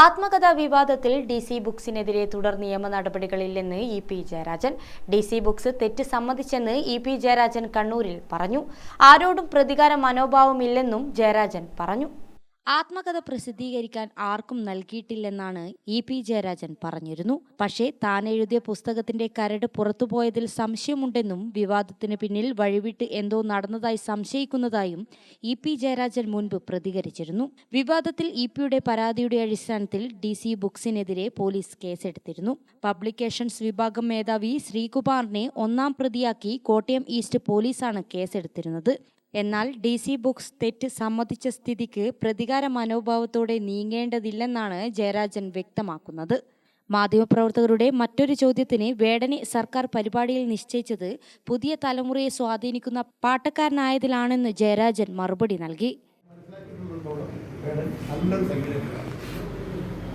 ആത്മകഥാ വിവാദത്തിൽ D C ബുക്സിനെതിരെ തുടർ നിയമ നടപടികളില്ലെന്ന് E P Jayarajan. D C books തെറ്റ് സമ്മതിച്ചെന്ന് ഇ പി ജയരാജൻ കണ്ണൂരിൽ പറഞ്ഞു. ആരോടും പ്രതികാര മനോഭാവമില്ലെന്നും ജയരാജൻ പറഞ്ഞു. ആത്മകഥ പ്രസിദ്ധീകരിക്കാൻ ആർക്കും നൽകിയിട്ടില്ലെന്നാണ് ഇ പി ജയരാജൻ പറഞ്ഞിരുന്നു. പക്ഷേ താൻ എഴുതിയ പുസ്തകത്തിന്റെ കരട് പുറത്തുപോയതിൽ സംശയമുണ്ടെന്നും വിവാദത്തിന് പിന്നിൽ വഴിവിട്ട് എന്തോ നടന്നതായി സംശയിക്കുന്നതായും ഇ പി ജയരാജൻ മുൻപ് പ്രതികരിച്ചിരുന്നു. വിവാദത്തിൽ ഇ പിയുടെ പരാതിയുടെ അടിസ്ഥാനത്തിൽ ഡി സി ബുക്സിനെതിരെ പോലീസ് കേസെടുത്തിരുന്നു. പബ്ലിക്കേഷൻസ് വിഭാഗം മേധാവി ശ്രീകുമാറിനെ ഒന്നാം പ്രതിയാക്കി കോട്ടയം ഈസ്റ്റ് പോലീസാണ് കേസെടുത്തിരുന്നത്. എന്നാൽ ഡി സി ബുക്സ് തെറ്റ് സമ്മതിച്ച സ്ഥിതിക്ക് പ്രതികാര മനോഭാവത്തോടെ നീങ്ങേണ്ടതില്ലെന്നാണ് ജയരാജൻ വ്യക്തമാക്കുന്നത്. മാധ്യമപ്രവർത്തകരുടെ മറ്റൊരു ചോദ്യത്തിന് വേടനെ സർക്കാർ പരിപാടിയിൽ നിശ്ചയിച്ചത് പുതിയ തലമുറയെ സ്വാധീനിക്കുന്ന പാട്ടക്കാരനായതിലാണെന്ന് ജയരാജൻ മറുപടി നൽകി.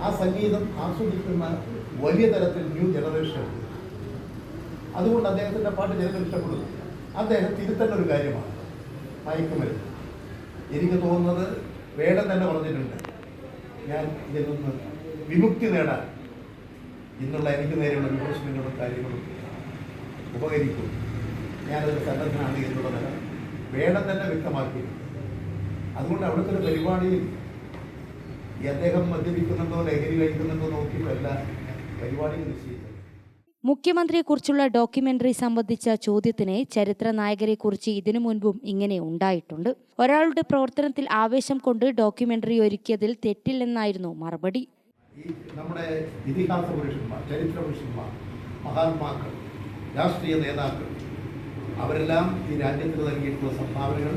ആ സംഗീതം ആസ്വദിക്കുന്ന വലിയ തരത്തിൽ ന്യൂ ജനറേഷൻ. അതുകൊണ്ട് അദ്ദേഹത്തിന്റെ പാട്ട് ജനങ്ങൾ ഇഷ്ടപ്പെടുന്നു. അദ്ദേഹം തിരുത്തേണ്ട ഒരു കാര്യമാണ്. മയക്കുമരുന്ന്. എനിക്ക് തോന്നുന്നത് വേടൻ തന്നെ പറഞ്ഞിട്ടുണ്ട് ഞാൻ ഇതിൽ വിമുക്തി നേടാൻ ഇന്നുള്ള എനിക്ക് നേരെയുള്ള വിമർശനങ്ങളും കാര്യങ്ങളും ഉപകരിക്കും. ഞാനൊരു സന്നദ്ധനാണ് എന്നുള്ളത് വേടൻ തന്നെ വ്യക്തമാക്കിയിട്ടുണ്ട്. അതുകൊണ്ട് അവിടുത്തെ ഒരു പരിപാടിയിൽ ഈ അദ്ദേഹം മദ്യപിക്കുന്നുണ്ടോ ലഹരി കഴിക്കുന്നുണ്ടോ നോക്കിയിട്ടല്ല പരിപാടിയിൽ നിശ്ചയിച്ചത് മുഖ്യമന്ത്രിയെക്കുറിച്ചുള്ള ഡോക്യുമെന്ററി സംബന്ധിച്ച ചോദ്യത്തിന് ചരിത്ര നായകരെക്കുറിച്ച് ഇതിനു മുൻപും ഇങ്ങനെ ഉണ്ടായിട്ടുണ്ട്. ഒരാളുടെ പ്രവർത്തനത്തിൽ ആവേശം കൊണ്ട് ഡോക്യുമെന്ററി ഒരുക്കിയതിൽ തെറ്റില്ലെന്നായിരുന്നു മറുപടി. നമ്മുടെ ഇതിഹാസ പുരുഷന്മാർ ചരിത്ര പുരുഷന്മാർ മഹാത്മാക്കൾ രാഷ്ട്രീയ നേതാക്കൾ അവരെല്ലാം ഈ രാജ്യത്തിന് നൽകിയിട്ടുള്ള സംഭാവനകൾ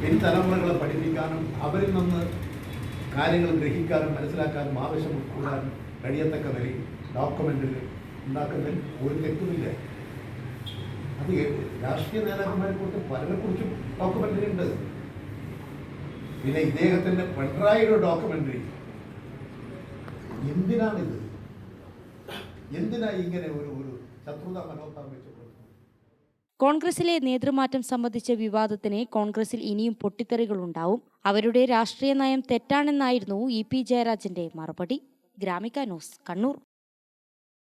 പിൻതലമുറകളെ പഠിപ്പിക്കാനും അവരിൽ നിന്ന് കാര്യങ്ങൾ ഗ്രഹിക്കാനും മനസ്സിലാക്കാനും ആവശ്യം ഉൾക്കൊള്ളാനും കഴിയത്തക്ക നിലയിൽ ഡോക്യുമെന്ററി ഉണ്ടാക്കുന്നതിൽ ഒരു തെറ്റുമില്ല. അത് രാഷ്ട്രീയ നേതാക്കന്മാരെ കുറിച്ച് പലരെ കുറിച്ചും ഡോക്യുമെന്ററി ഉണ്ട്. പിന്നെ ഇദ്ദേഹത്തിന്റെ പിണറായിയുടെ ഡോക്യുമെന്ററി എന്തിനാണിത്? എന്തിനാ ഇങ്ങനെ ഒരു ഒരു ശത്രുത മനോഭാവം വെച്ചു കോൺഗ്രസിലെ നേതൃമാറ്റം സംബന്ധിച്ച വിവാദത്തിന് കോൺഗ്രസിൽ ഇനിയും പൊട്ടിത്തെറികളുണ്ടാവും. അവരുടെ രാഷ്ട്രീയ നയം തെറ്റാണെന്നായിരുന്നു ഇ പി ജയരാജന്റെ മറുപടി. ഗ്രാമിക ന്യൂസ് കണ്ണൂർ.